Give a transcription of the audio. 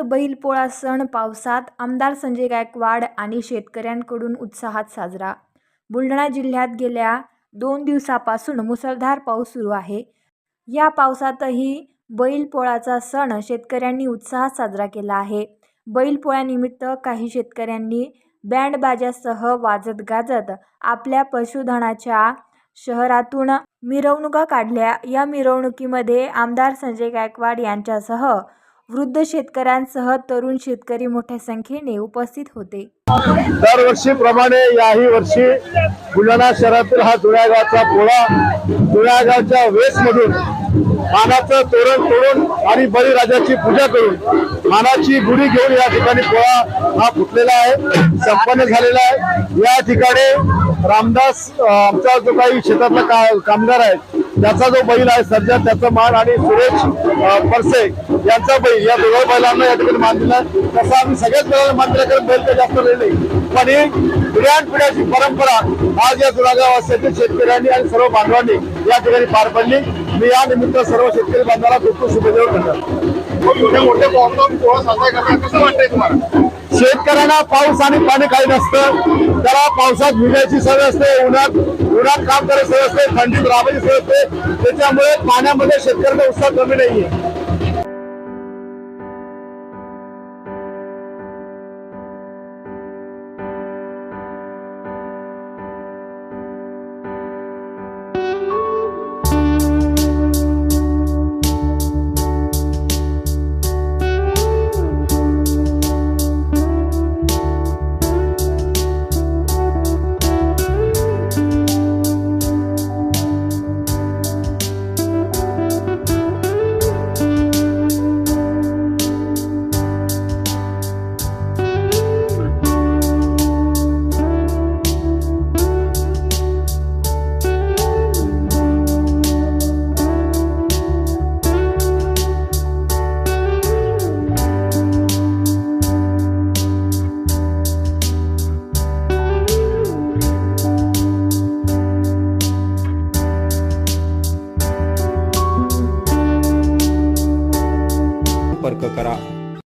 बैलपोळा सण पावसात आमदार संजय गायकवाड आणि शेतकऱ्यांकडून उत्साहात साजरा. बुलढाणा जिल्ह्यात गेल्या दोन दिवसापासून मुसळधार पाऊस सुरू आहे. या पावसातही बैलपोळाचा सण शेतकऱ्यांनी उत्साहात साजरा केला आहे. बैलपोळ्यानिमित्त काही शेतकऱ्यांनी बँडबाजासह वाजत गाजत आपल्या पशुधनाच्या शहरातून मिरवणुका काढल्या. या मिरवणुकीमध्ये आमदार संजय गायकवाड यांच्यासह वृद्ध शेतकऱ्यांसह तरुण शेतकरी मोठ्या संख्येने उपस्थित होते. दरवर्षीप्रमाणे याही वर्षी बुलढाणा शहरातील हा जुळ्यागावचा पोळा जुन्या गावच्या वेशमधून मानाचं तोरण तोडून आणि बळीराजाची पूजा करून मानाची गुढी घेऊन या ठिकाणी पोळा हा फुटलेला आहे संपन्न झालेला आहे. या ठिकाणी रामदास आमचा जो काही शेतातला का- कामगार आहे त्याचा जो बैल आहे सध्या त्याचा मान आणि सुरेश परसे यांचा बैल या दोघा बैलांना या ठिकाणी मान दिला. तसं आम्ही सगळ्याच बैलांना मान दिला कारण बैल तर जास्त राहिले नाही. पण ही पिढ्यान पिढ्याची परंपरा आज या जुनागाव असल्याच्या शेतकऱ्यांनी आणि सर्व बांधवांनी या ठिकाणी पार पडली. मी या निमित्त सर्व शेतकरी बांधवांना खूप खूप शुभेच्छा तुम्हाला? शेतकऱ्यांना पाऊस आणि पाणी काही नसतं. त्याला पावसात भिजायची सवय असते उन्हात उन्हात काम करायची सवय असते थंडीत राबायची सवय असते. त्याच्यामुळे पाण्यामध्ये शेतकऱ्यांचा उत्साह कमी नाहीये. संपर्क करा.